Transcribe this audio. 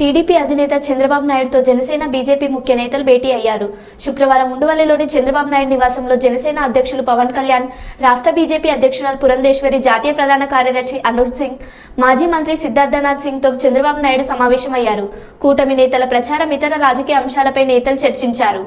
TDP అధినేత చంద్రబాబు నాయుడుతో Janasena BJP ముఖ్య నేతలు భేటీ అయ్యారు. శుక్రవారం ఉండవల్లిలోని చంద్రబాబు నాయుడు నివాసంలో జనసేన అధ్యక్షులు పవన్ కళ్యాణ్ రాష్ట్ర బీజేపీ అధ్యక్షురాలు పురంధేశ్వరి జాతీయ ప్రధాన కార్యదర్శి అనుర్ సింగ్ మాజీ మంత్రి సిద్ధార్థనాథ్ సింగ్తో చంద్రబాబు నాయుడు సమావేశమయ్యారు. కూటమి నేతల ప్రచారం ఇతర రాజకీయ అంశాలపై నేతలు చర్చించారు.